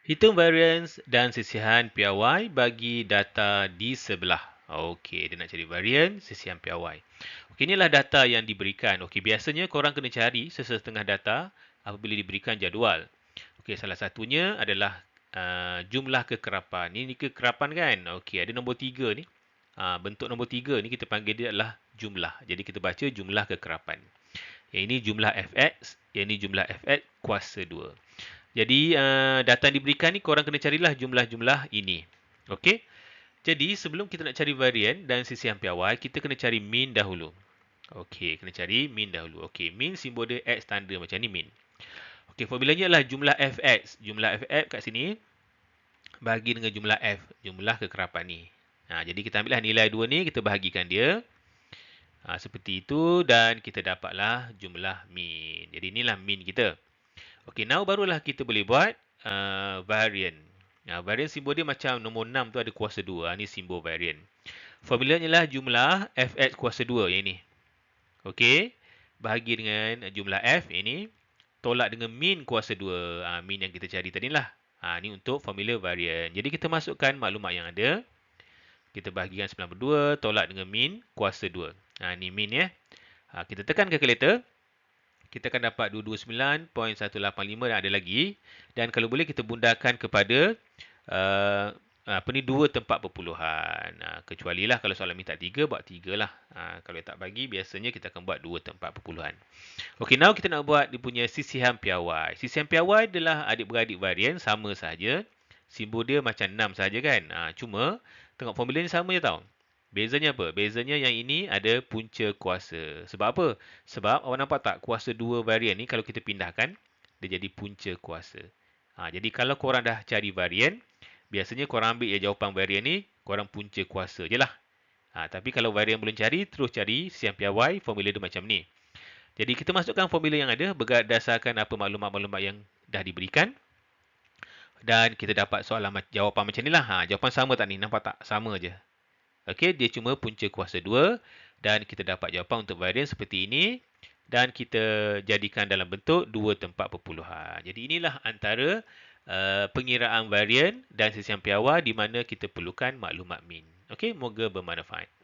Hitung variance dan sisihan piawai bagi data di sebelah. Okey, dia nak cari variance, sisihan piawai. Okey, inilah data yang diberikan. Okey, biasanya korang kena cari sesetengah data apabila diberikan jadual. Okey, salah satunya adalah uh, jumlah kekerapan. Ini kekerapan kan? Okey, ada nombor tiga ni. Uh, bentuk nombor tiga ni kita panggil dia adalah jumlah. Jadi kita baca jumlah kekerapan. Yang ini jumlah fx, yang ini jumlah fx kuasa 2. Jadi uh, data yang diberikan ni korang kena carilah jumlah-jumlah ini. Okey. Jadi sebelum kita nak cari varian dan sisihan piawai, kita kena cari mean dahulu. Okey, kena cari mean dahulu. Okey, mean simbol dia x tanda macam ni mean. Okey, formulanya adalah jumlah fx. Jumlah fx kat sini bagi dengan jumlah f, jumlah kekerapan ni. Ha, jadi kita ambillah nilai 2 ni, kita bahagikan dia. Ha, seperti itu dan kita dapatlah jumlah mean. Jadi inilah mean kita. Okey, now barulah kita boleh buat uh, variant. Nah, variant simbol dia macam nombor 6 tu ada kuasa 2. Ha, ini simbol variant. Formulanya adalah jumlah fx kuasa 2 yang ini. Okey, bahagi dengan jumlah f ini tolak dengan min kuasa 2. Ha, min yang kita cari tadi lah. Ha, ini untuk formula variant. Jadi kita masukkan maklumat yang ada. Kita bahagikan 92 tolak dengan min kuasa 2. Ha, ini min ya. Ha, kita tekan kalkulator kita akan dapat 229.185 dan ada lagi. Dan kalau boleh kita bundakan kepada uh, apa ni dua tempat perpuluhan. Uh, kecuali lah kalau soalan minta tiga, buat tiga lah. Uh, kalau tak bagi, biasanya kita akan buat dua tempat perpuluhan. Okey, now kita nak buat dia punya sisihan piawai. Sisihan piawai adalah adik-beradik varian, sama saja. Simbol dia macam 6 saja kan. Uh, cuma, tengok formula ni sama je tau. Bezanya apa? Bezanya yang ini ada punca kuasa. Sebab apa? Sebab awak nampak tak kuasa dua varian ni kalau kita pindahkan, dia jadi punca kuasa. Ha, jadi kalau korang dah cari varian, biasanya korang ambil ya jawapan varian ni, korang punca kuasa je lah. Ha, tapi kalau varian belum cari, terus cari siang piawai, formula dia macam ni. Jadi kita masukkan formula yang ada berdasarkan apa maklumat-maklumat yang dah diberikan. Dan kita dapat soalan jawapan macam ni lah. Ha, jawapan sama tak ni? Nampak tak? Sama je. Okey, dia cuma punca kuasa 2 dan kita dapat jawapan untuk varian seperti ini dan kita jadikan dalam bentuk dua tempat perpuluhan. Jadi inilah antara uh, pengiraan varian dan sesian piawai di mana kita perlukan maklumat min. Okey, moga bermanfaat.